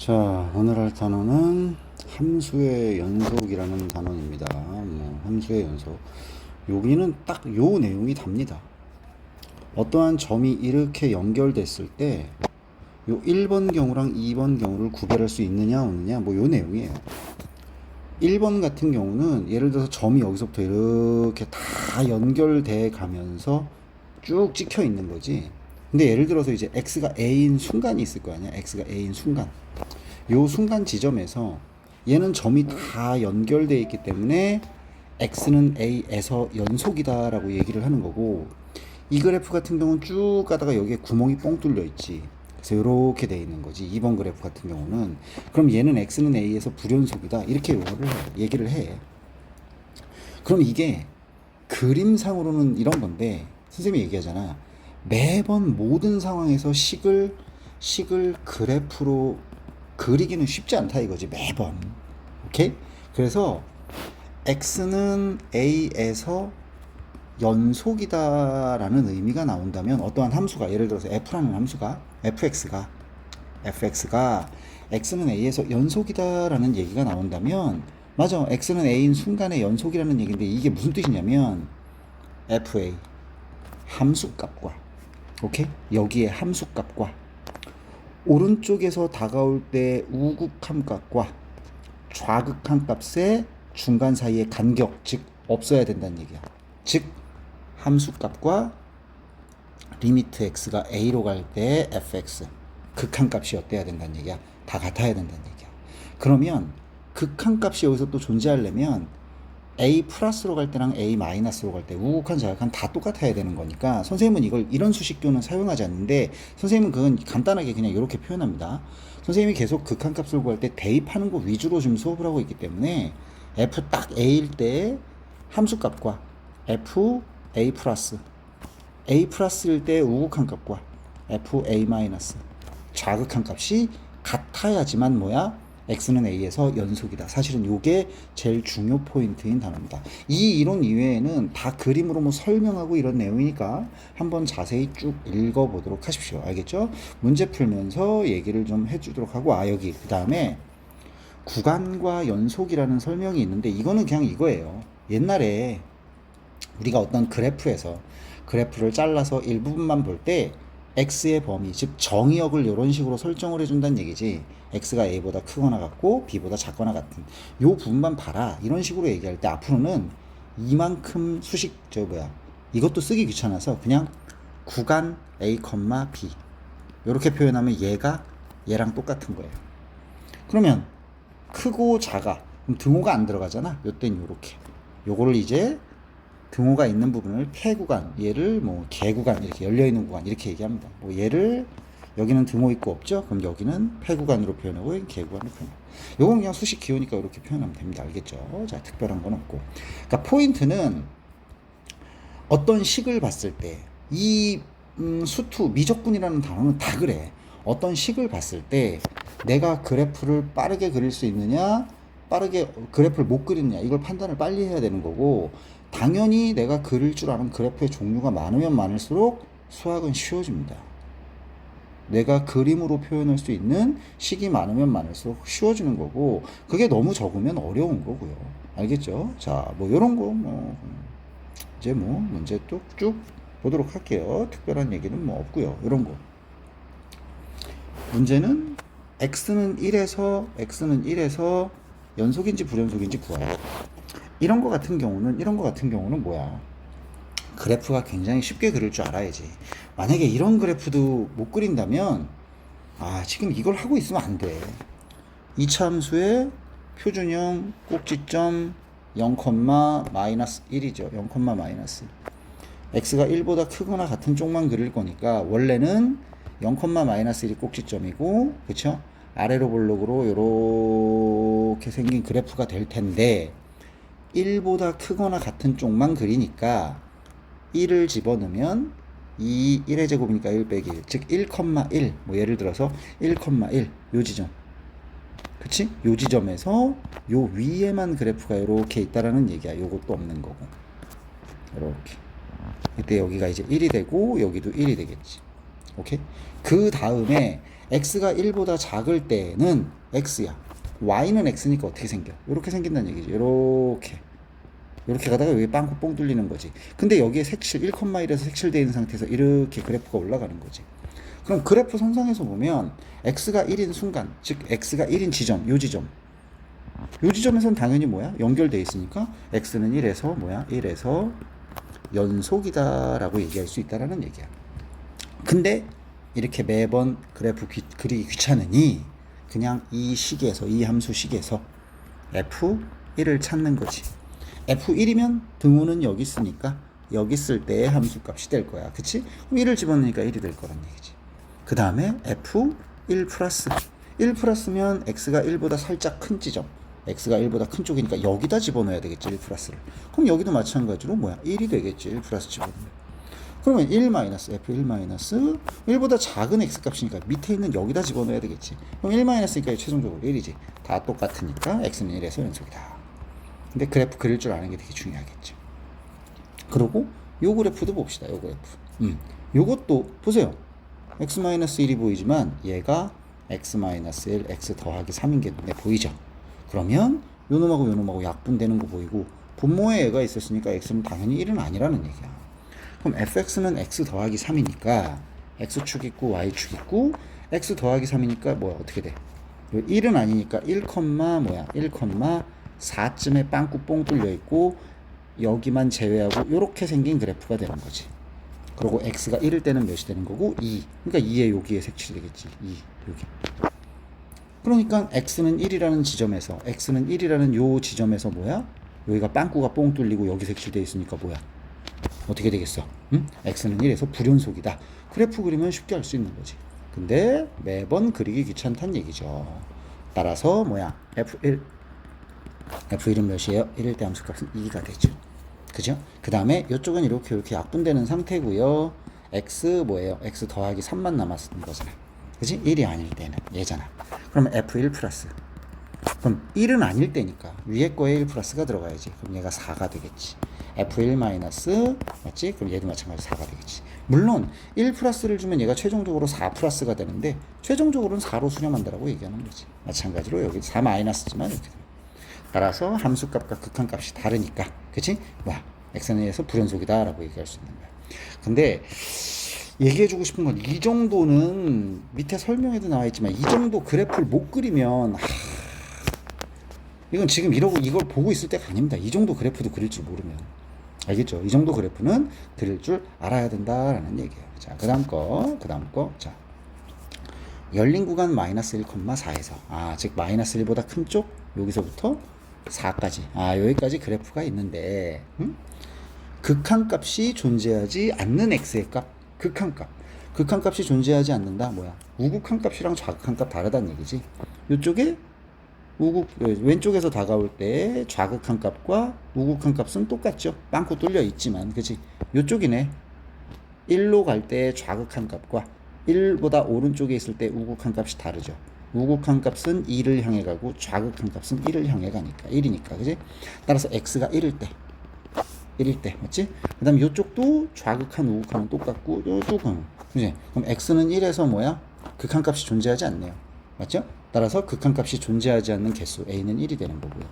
자, 오늘 할 단어는 함수의 연속이라는 단어입니다. 뭐, 함수의 연속. 여기는 딱 요 내용이 답니다. 어떠한 점이 이렇게 연결됐을 때, 요 1번 경우랑 2번 경우를 구별할 수 있느냐, 없느냐, 뭐 요 내용이에요. 1번 같은 경우는 예를 들어서 점이 여기서부터 이렇게 다 연결돼 가면서 쭉 찍혀 있는 거지. 근데 예를 들어서 이제 x가 a인 순간이 있을 거 아니야. x가 a인 순간. 요 순간 지점에서 얘는 점이 다 연결돼 있기 때문에 x는 a에서 연속이다라고 얘기를 하는 거고 이 그래프 같은 경우는 쭉 가다가 여기에 구멍이 뻥 뚫려 있지. 그래서 이렇게 돼 있는 거지. 2번 그래프 같은 경우는 그럼 얘는 x는 a에서 불연속이다. 이렇게 요거를 해, 얘기를 해. 그럼 이게 그림상으로는 이런 건데 선생님이 얘기하잖아. 매번 모든 상황에서 식을 식을 그래프로 그리기는 쉽지 않다 이거지 매번. 오케이? 그래서 x는 a에서 연속이다라는 의미가 나온다면 어떠한 함수가 예를 들어서 f라는 함수가 fx가 fx가 x는 a에서 연속이다라는 얘기가 나온다면 맞아 x는 a인 순간의 연속이라는 얘기인데 이게 무슨 뜻이냐면 fa 함수 값과 오케이? 여기에 함수값과 오른쪽에서 다가올 때 우극한 값과 좌극한 값의 중간 사이의 간격 즉 없어야 된다는 얘기야. 즉 함수값과 리미트 x가 a로 갈 때 fx 극한 값이 어때야 된다는 얘기야? 다 같아야 된다는 얘기야. 그러면 극한 값이 여기서 또 존재하려면 a 플러스로 갈 때랑 a 마이너스로 갈 때 우극한 좌극한 다 똑같아야 되는 거니까 선생님은 이걸 이런 수식교는 사용하지 않는데 선생님은 그건 간단하게 그냥 이렇게 표현합니다. 선생님이 계속 극한 값을 구할 때 대입하는 거 위주로 좀 수업을 하고 있기 때문에 f 딱 a일 때 함수값과 f a 플러스 a 플러스일 때 우극한 값과 f a 마이너스 좌극한 값이 같아야지만 뭐야? X는 a에서 연속이다. 사실은 이게 제일 중요 포인트인 단어입니다. 이 이론 이외에는 다 그림으로 뭐 설명하고 이런 내용이니까 한번 자세히 쭉 읽어보도록 하십시오. 알겠죠? 문제 풀면서 얘기를 좀 해주도록 하고 아 여기 그 다음에 구간과 연속이라는 설명이 있는데 이거는 그냥 이거예요. 옛날에 우리가 어떤 그래프에서 그래프를 잘라서 일부분만 볼때 x의 범위 즉 정의역을 이런 식으로 설정을 해준다는 얘기지. X가 a보다 크거나 같고 b보다 작거나 같은. 요 부분만 봐라. 이런 식으로 얘기할 때 앞으로는 이만큼 수식 저 뭐야. 이것도 쓰기 귀찮아서 그냥 구간 a, b. 이렇게 표현하면 얘가 얘랑 똑같은 거예요. 그러면 크고 작아. 그럼 등호가 안 들어가잖아. 요땐 요렇게. 요거를 이제 등호가 있는 부분을 폐구간, 얘를 뭐 개구간 이렇게 열려 있는 구간 이렇게 얘기합니다. 뭐 얘를 여기는 등호 있고 없죠? 그럼 여기는 폐구간으로 표현하고 개구간으로 표현하고. 요건 그냥 수식 기호니까 이렇게 표현하면 됩니다. 알겠죠? 자, 특별한 건 없고. 그러니까 포인트는 어떤 식을 봤을 때이 음, 수투 미적분이라는 단어는 다 그래. 어떤 식을 봤을 때 내가 그래프를 빠르게 그릴 수 있느냐, 빠르게 그래프를 못 그리느냐 이걸 판단을 빨리 해야 되는 거고 당연히 내가 그릴 줄 아는 그래프의 종류가 많으면 많을수록 수학은 쉬워집니다. 내가 그림으로 표현할 수 있는 식이 많으면 많을수록 쉬워지는 거고 그게 너무 적으면 어려운 거고요. 알겠죠? 자, 뭐 이런 거 뭐 이제 뭐 문제 또쭉 보도록 할게요. 특별한 얘기는 뭐 없고요. 이런 거. 문제는 x는 1에서 x는 1에서 연속인지 불연속인지 구하라. 이런 거 같은 경우는 이런 거 같은 경우는 뭐야? 그래프가 굉장히 쉽게 그릴 줄 알아야지. 만약에 이런 그래프도 못 그린다면 아 지금 이걸 하고 있으면 안 돼. 이참수의 표준형 꼭지점 0, 마이너스 1이죠. 0, 마이너스. x가 1보다 크거나 같은 쪽만 그릴 거니까 원래는 0, 마이너스 1이 꼭지점이고 그쵸? 아래로 볼록으로 이렇게 생긴 그래프가 될 텐데 1보다 크거나 같은 쪽만 그리니까 1을 집어넣으면 이 1의 제곱이니까 1 빼기 1, 즉 1,1. 뭐 예를 들어서 1,1. 요 지점. 그치? 요 지점에서 요 위에만 그래프가 이렇게 있다라는 얘기야. 요것도 없는 거고. 이렇게. 이때 여기가 이제 1이 되고 여기도 1이 되겠지. 오케이? 그 다음에 x가 1보다 작을 때는 x야. Y는 x니까 어떻게 생겨? 이렇게 생긴다는 얘기죠. 이렇게. 이렇게 가다가 여기 빵꾸 뽕 뚫리는 거지. 근데 여기에 색칠 1,1에서 색칠되어 있는 상태에서 이렇게 그래프가 올라가는 거지. 그럼 그래프 선상에서 보면 x가 1인 순간, 즉 x가 1인 지점, 요 지점. 요 지점에서는 당연히 뭐야? 연결돼 있으니까 x는 1에서 뭐야? 1에서 연속이다라고 얘기할 수 있다라는 얘기야. 근데 이렇게 매번 그래프 귀, 그리기 귀찮으니 그냥 이 식에서 이 함수 식에서 f1을 찾는 거지. f1이면 등호는 여기 있으니까 여기 있을 때의 함수 값이 될 거야. 그치? 그럼 1을 집어넣으니까 1이 될 거란 얘기지. 그 다음에 f1 플러스 1 플러스면 x가 1보다 살짝 큰 지점 x가 1보다 큰 쪽이니까 여기다 집어넣어야 되겠지 1 플러스를 그럼 여기도 마찬가지로 뭐야 1이 되겠지 1 플러스 집어넣으면 그러면 1 마이너스 f1 마이너스 1보다 작은 x 값이니까 밑에 있는 여기다 집어넣어야 되겠지. 그럼 1 마이너스니까 최종적으로 1이지. 다 똑같으니까 x는 1에서 연속이다. 근데 그래프 그릴 줄 아는 게 되게 중요하겠죠 그리고 요 그래프도 봅시다 요 그래프. 음 요것도 보세요. X-1이 보이지만 얘가 x-1 x 더하기 3인 게 눈에 보이죠? 그러면 요 놈하고 요 놈하고 약분되는 거 보이고 분모에 얘가 있었으니까 x는 당연히 1은 아니라는 얘기야 그럼 fx는 x 더하기 3이니까 x축 있고 y축 있고 x 더하기 3이니까 뭐야? 어떻게 돼? 요 1은 아니니까 1, 뭐야? 1, 4쯤에 빵꾸 뽕 뚫려 있고 여기만 제외하고 요렇게 생긴 그래프가 되는 거지. 그리고 x가 1일 때는 몇이 되는 거고? 2 그러니까 2에 여기에 색칠이 되겠지. 2 여기. 그러니까 x는 1이라는 지점에서 x는 1이라는 요 지점에서 뭐야? 여기가 빵꾸가 뽕 뚫리고 여기 색칠되어 있으니까 뭐야? 어떻게 되겠어? 응? x는 1에서 불연속이다. 그래프 그리면 쉽게 알 수 있는 거지. 근데 매번 그리기 귀찮다는 얘기죠. 따라서 뭐야? f1 f1은 몇이에요? 1일 때 함수값은 2가 되죠. 그죠? 그 다음에 이쪽은 이렇게 이렇게 약분되는 상태고요. x 뭐예요? x 더하기 3만 남았는 거잖아. 그지? 1이 아닐 때는 얘잖아. 그러면 f1 플러스. 그럼 1은 아닐 때니까 위에 거에 1 플러스가 들어가야지. 그럼 얘가 4가 되겠지. F1 마이너스 맞지? 그럼 얘도 마찬가지로 4가 되겠지. 물론 1 플러스를 주면 얘가 최종적으로 4 플러스가 되는데 최종적으로는 4로 수렴한다라고 얘기하는 거지. 마찬가지로 여기 4 마이너스지만 이렇게. 따라서 함수값과 극한값이 다르니까 그치? 뭐야 x는 1에서 불연속이다 라고 얘기할 수 있는 거야. 근데 얘기해주고 싶은 건 이 정도는 밑에 설명에도 나와 있지만 이 정도 그래프를 못 그리면 하, 이건 지금 이러고 이걸 보고 있을 때가 아닙니다. 이 정도 그래프도 그릴 줄 모르면 알겠죠? 이 정도 그래프는 그릴 줄 알아야 된다라는 얘기예요. 자, 그 다음 거, 그 다음 거, 자. 열린 구간 마이너스 1,4에서 아, 즉 마이너스 1보다 큰 쪽 여기서부터 4까지 아, 여기까지 그래프가 있는데 음? 극한값이 존재하지 않는 x의 값 극한값 극한값이 존재하지 않는다 뭐야 우극한값이랑 좌극한값 다르다는 얘기지 이쪽에 우극 왼쪽에서 다가올 때 좌극한 값과 우극한 값은 똑같죠 빵꾸 뚫려 있지만 그치 이쪽이네 1로 갈 때 좌극한 값과 1보다 오른쪽에 있을 때 우극한 값이 다르죠 우극한 값은 2를 향해 가고 좌극한 값은 1을 향해 가니까 1이니까 그지 따라서 x가 1일 때 1일 때 맞지? 그 다음에 이쪽도 좌극한 우극한은 똑같고 이쪽은 그지? 그럼 x는 1에서 뭐야? 극한 값이 존재하지 않네요 맞죠? 따라서 극한값이 존재하지 않는 개수 a는 1이 되는 거고요.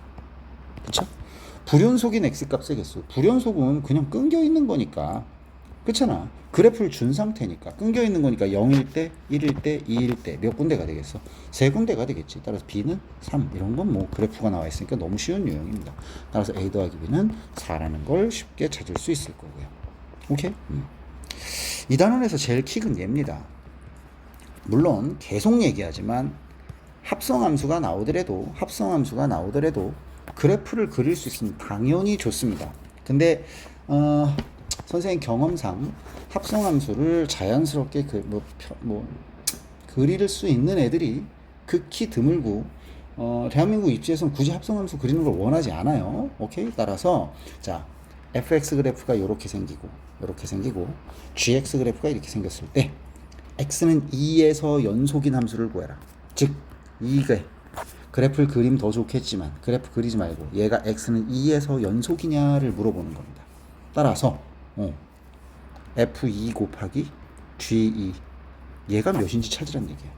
그쵸? 불연속인 x값의 개수. 불연속은 그냥 끊겨 있는 거니까. 그렇잖아. 그래프를 준 상태니까. 끊겨 있는 거니까 0일 때 1일 때 2일 때 몇 군데가 되겠어? 세 군데가 되겠지. 따라서 b는 3 이런 건 뭐 그래프가 나와 있으니까 너무 쉬운 유형입니다. 따라서 a 더하기 b는 4라는 걸 쉽게 찾을 수 있을 거고요. 오케이? 음. 이 단원에서 제일 킥은 얘입니다. 물론 계속 얘기하지만 합성함수가 나오더라도 합성함수가 나오더라도 그래프를 그릴 수 있으면 당연히 좋습니다 근데 어 선생님 경험상 합성함수를 자연스럽게 그뭐 뭐 그릴 수 있는 애들이 극히 드물고 어, 대한민국 입지에서는 굳이 합성함수 그리는 걸 원하지 않아요. 오케이 따라서 자 fx 그래프가 이렇게 생기고 이렇게 생기고 gx 그래프가 이렇게 생겼을 때 x는 2에서 연속인 함수를 구해라. 즉 이게 그래프를 그림 더 좋겠지만 그래프 그리지 말고 얘가 x는 2에서 연속이냐를 물어보는 겁니다. 따라서 어, F2 곱하기 G2 얘가 몇인지 찾으란 얘기야.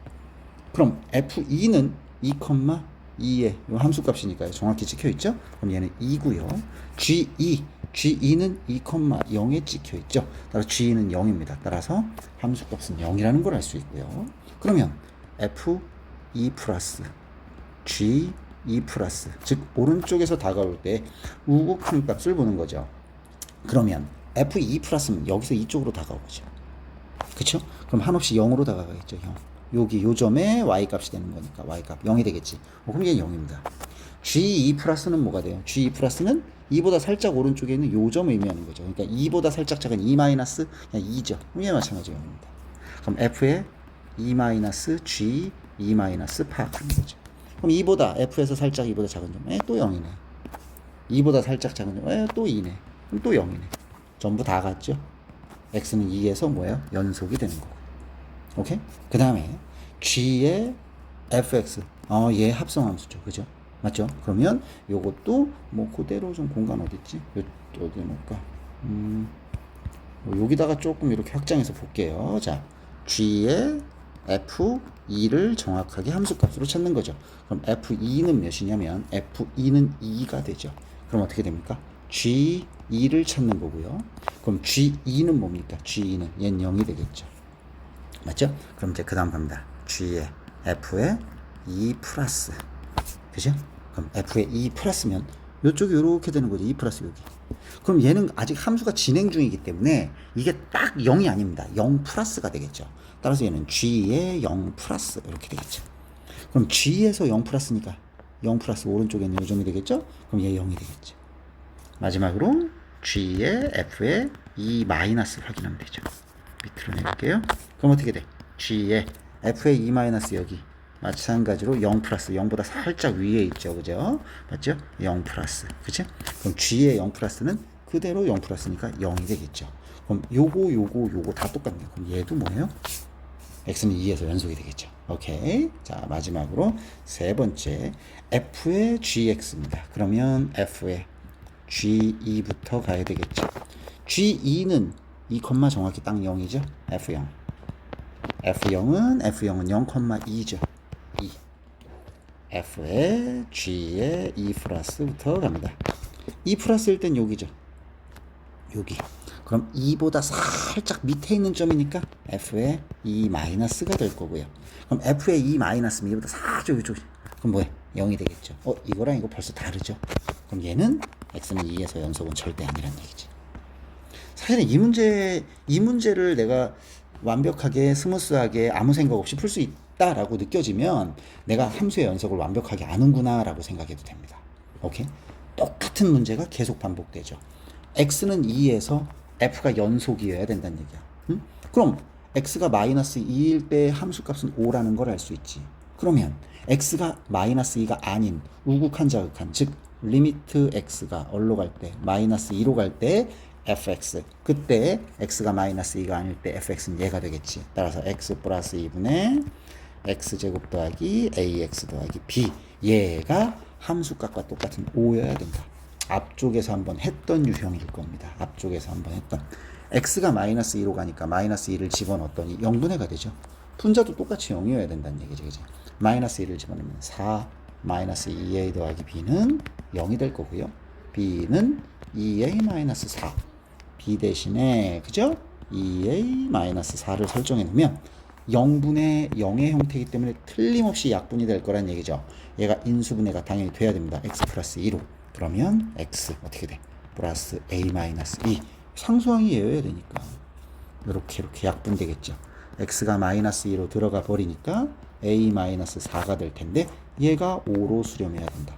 그럼 f2는 2,2의 이 함수값이니까요. 정확히 찍혀 있죠? 그럼 얘는 2고요. g2 g2는 2,0에 찍혀 있죠. 따라서 g2는 0입니다. 따라서 함수값은 0이라는 걸 알 수 있고요. 그러면 f2 플러스 g2 플러스 즉 오른쪽에서 다가올 때 우극 한 값을 보는 거죠. 그러면 f2 플러스는 여기서 이쪽으로 다가오죠. 그쵸? 그럼 한없이 0으로 다가가겠죠, 0. 여기 요 점에 y 값이 되는 거니까 y 값 0이 되겠지. 어, 그럼 얘는 0입니다. G2 플러스는 뭐가 돼요? G2 플러스는 2보다 살짝 오른쪽에 있는 요 점을 의미하는 거죠. 그러니까 2보다 살짝 작은 2 마이너스 그냥 2죠. 그럼 얘 마찬가지 0입니다. 그럼 F의 2 마이너스 G 2 마이너스 파악하는 거죠. 그럼 2보다 F에서 살짝 2보다 작은 점, 에, 또 0이네. 2보다 살짝 작은 점, 에, 또 2네. 그럼 또 0이네. 전부 다 같죠? x는 2에서 뭐예요? 연속이 되는 거고. 오케이? 그 다음에 g의 fx. 어, 얘 합성함수죠. 그죠? 맞죠? 그러면 요것도 뭐 그대로 좀 공간 어딨지? 요, 어디 놓을까? 음, 뭐 여기다가 조금 이렇게 확장해서 볼게요. 자, g의 f2를 정확하게 함수값으로 찾는 거죠. 그럼 f2는 몇이냐면 f2는 2가 되죠. 그럼 어떻게 됩니까? g2를 찾는 거고요. 그럼 g2는 뭡니까? g2는 얘는 0이 되겠죠. 맞죠? 그럼 이제 그 다음 갑니다. g의 f의 2 플러스 그죠? 그럼 f의 2 플러스면 이쪽이 이렇게 되는 거죠. 2 플러스 여기. 그럼 얘는 아직 함수가 진행 중이기 때문에 이게 딱 0이 아닙니다. 0 플러스가 되겠죠. 따라서 얘는 g의 0 플러스 이렇게 되겠죠. 그럼 g에서 0 플러스니까 0 플러스 오른쪽에 있는 요점이 되겠죠? 그럼 얘 0이 되겠죠. 마지막으로 g의 f의 2 마이너스를 확인하면 되죠. 밑으로 내릴게요. 그럼 어떻게 돼? g의 f의 2 마이너스 여기 마찬가지로 0 플러스 0보다 살짝 위에 있죠. 그죠? 맞죠? 0 플러스. 그죠? 그럼 g의 0 플러스는 그대로 0 플러스니까 0이 되겠죠. 그럼 요거 요거 요거 다 똑같네요. 그럼 얘도 뭐예요? X는 2에서 연속이 되겠죠. 오케이. 자, 마지막으로 세 번째 f의 gx입니다. 그러면 f의 g2부터 가야 되겠죠. g2는 이 콤마 정확히 딱 0이죠. f0. f0은 f0은 0,2죠. 2. f의 g의 2 플러스부터 갑니다. 2 플러스일 땐 여기죠. 여기. 그럼 2보다 살짝 밑에 있는 점이니까 f의 2 마이너스가 될 거고요. 그럼 f의 2 마이너스면 얘보다 살짝 이쪽. 그럼 뭐야? 0이 되겠죠. 어, 이거랑 이거 벌써 다르죠. 그럼 얘는 x는 2에서 연속은 절대 아니란 얘기지. 사실은 이 문제 이 문제를 내가 완벽하게 스무스하게 아무 생각 없이 풀 수 있다라고 느껴지면 내가 함수의 연속을 완벽하게 아는구나라고 생각해도 됩니다. 오케이? 똑같은 문제가 계속 반복되죠. x는 2에서 f가 연속이어야 된다는 얘기야. 응? 그럼 x가 마이너스 2일 때 함수값은 5라는 걸 알 수 있지. 그러면 x가 마이너스 2가 아닌 우극한 자극한 즉 리미트 x가 어디로 갈 때 마이너스 2로 갈 때 fx 그때 x가 마이너스 2가 아닐 때 fx는 얘가 되겠지 따라서 x 플러스 2분의 x제곱 더하기 ax 더하기 b 얘가 함수값과 똑같은 5여야 된다 앞쪽에서 한번 했던 유형일 겁니다 앞쪽에서 한번 했던 x가 마이너스 2로 가니까 마이너스 2를 집어넣었더니 0분의가 되죠 분자도 똑같이 0이어야 된다는 얘기죠 그죠 마이너스 1을 집어넣으면 4 마이너스 2a 더하기 b는 0이 될 거고요 b는 2a 마이너스 4 b 대신에 그죠? 2a 마이너스 4를 설정해 놓으면 0분의 0의 형태이기 때문에 틀림없이 약분이 될 거란 얘기죠. 얘가 인수분해가 당연히 돼야 됩니다. x 플러스 2로. 그러면 x 어떻게 돼? 플러스 a 마이너스 2. 상수항이 얘여야 되니까. 이렇게 이렇게 약분 되겠죠. x가 마이너스 2로 들어가 버리니까 a 마이너스 4가 될 텐데 얘가 5로 수렴해야 된다.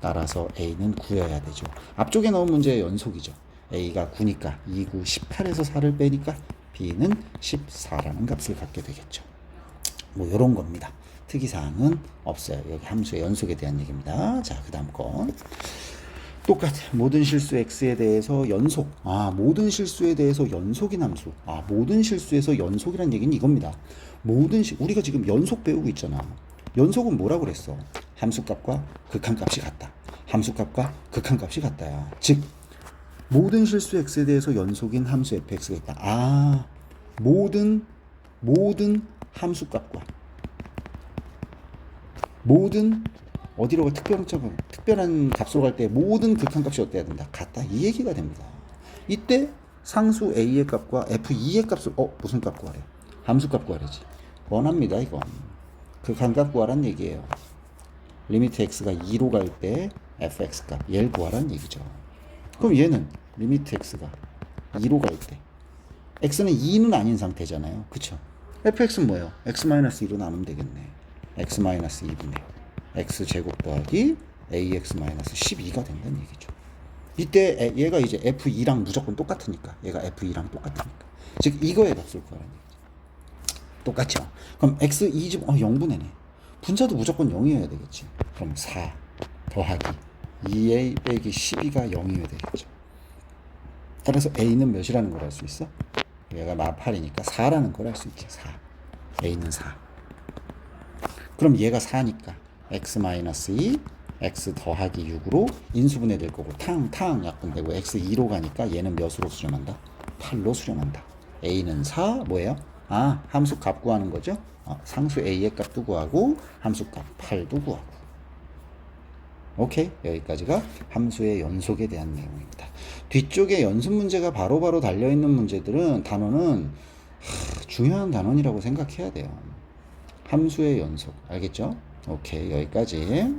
따라서 a는 9여야 되죠. 앞쪽에 나온 문제의 연속이죠. a가 9니까 2, 9, 18에서 4를 빼니까 b는 14라는 값을 갖게 되겠죠. 뭐 이런 겁니다. 특이사항은 없어요. 여기 함수의 연속에 대한 얘기입니다. 자, 그 다음 건. 똑같아. 모든 실수 x에 대해서 연속. 아, 모든 실수에 대해서 연속인 함수. 아, 모든 실수에서 연속이란 얘기는 이겁니다. 모든 시, 우리가 지금 연속 배우고 있잖아. 연속은 뭐라고 그랬어? 함수값과 극한값이 같다. 함수값과 극한값이 같다야. 즉 모든 실수 x에 대해서 연속인 함수 fx가 있다. 아, 모든 모든 함수값과 모든 어디로 가 특별한 특별한 값으로 갈 때 모든 극한값이 어때야 된다? 같다. 이 얘기가 됩니다. 이때 상수 a의 값과 f2의 값을 어 무슨 값 구하래? 함수 값 구하래지. 원합니다 이건. 극한값 구하란 얘기예요. 리미트 x가 2로 갈 때 fx 값 얘를 구하란 얘기죠. 그럼 얘는 리미트 x가 2로 갈 때 x는 2는 아닌 상태잖아요. 그쵸? Fx는 뭐예요? X-2로 나누면 되겠네. X-2분의 x 제곱 더하기 ax-12가 된다는 얘기죠. 이때 에- 얘가 이제 f2랑 무조건 똑같으니까. 얘가 f2랑 똑같으니까. 즉 이거의 값을 구하라는 얘기죠. 똑같죠? 그럼 x 2집 어 0분의네. 분자도 무조건 0이어야 되겠지. 그럼 4 더하기 2a 빼기 12가 0이어야 되겠죠. 따라서 a는 몇이라는 걸 알 수 있어? 얘가 마8이니까 4라는 걸 알 수 있지 4 a는 4 그럼 얘가 4니까 x-2 x 더하기 6으로 인수분해 될 거고 탕탕 약분되고 x 2로 가니까 얘는 몇으로 수렴한다? 8로 수렴한다. a는 4 뭐예요? 아 함수 값 구하는 거죠? 어, 상수 a의 값도 구하고 함수 값 8도 구하고 오케이 여기까지가 함수의 연속에 대한 내용입니다. 뒤쪽에 연습 문제가 바로바로 달려있는 문제들은 단어는 하, 중요한 단원이라고 생각해야 돼요. 함수의 연속 알겠죠? 오케이 여기까지